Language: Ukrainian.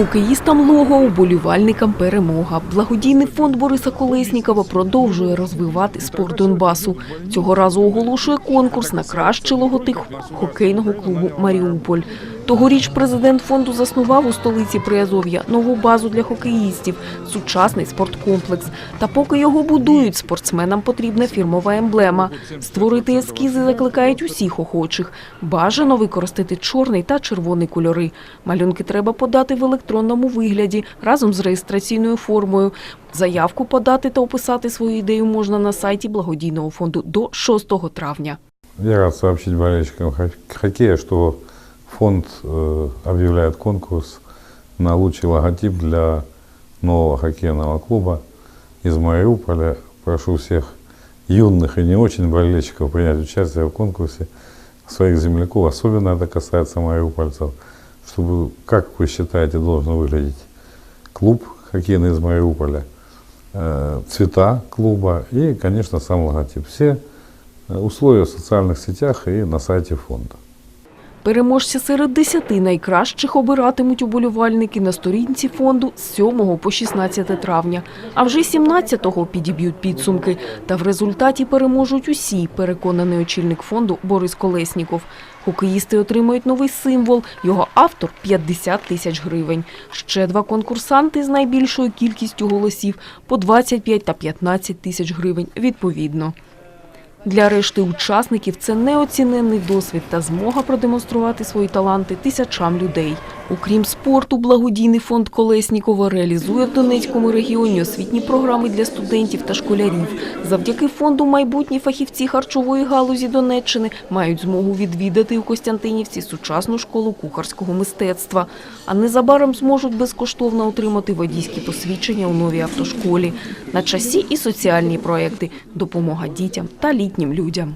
Хокеїстам лого, уболівальникам перемога. Благодійний фонд Бориса Колеснікова продовжує розвивати спорт Донбасу. Цього разу оголошує конкурс на кращий логотип хокейного клубу Маріуполь. Тогоріч президент фонду заснував у столиці Приазов'я нову базу для хокеїстів, сучасний спорткомплекс. Та поки його будують, спортсменам потрібна фірмова емблема. Створити ескізи закликають усіх охочих. Бажано використати чорний та червоний кольори. Малюнки треба подати в електронному вигляді разом з реєстраційною формою. Заявку подати та описати свою ідею можна на сайті благодійного фонду до 6 травня. Я рад сообщить болельщикам хок- хоккея, что фонд э, объявляет конкурс на лучший логотип для нового хоккейного клуба из Мариуполя. Прошу всех юных и не очень болельщиков принять участие в конкурсе своих земляков. Особенно это касается мариупольцев. Чтобы, как вы считаете, должен выглядеть клуб хоккейный из Мариуполя, э, цвета клуба и, конечно, сам логотип. Все э, условия в социальных сетях и на сайте фонда. Переможця серед десяти найкращих обиратимуть уболівальники на сторінці фонду з 7 по 16 травня. А вже 17-го підіб'ють підсумки. Та в результаті переможуть усі, переконаний очільник фонду Борис Колесніков. Хокеїсти отримують новий символ. Його автор – 50 тисяч гривень. Ще два конкурсанти з найбільшою кількістю голосів – по 25 та 15 тисяч гривень відповідно. Для решти учасників це неоціненний досвід та змога продемонструвати свої таланти тисячам людей. Окрім спорту, благодійний фонд Колеснікова реалізує в Донецькому регіоні освітні програми для студентів та школярів. Завдяки фонду майбутні фахівці харчової галузі Донеччини мають змогу відвідати у Костянтинівці сучасну школу кухарського мистецтва. А незабаром зможуть безкоштовно отримати водійські посвідчення у новій автошколі. На часі і соціальні проекти, допомога дітям та літнім людям.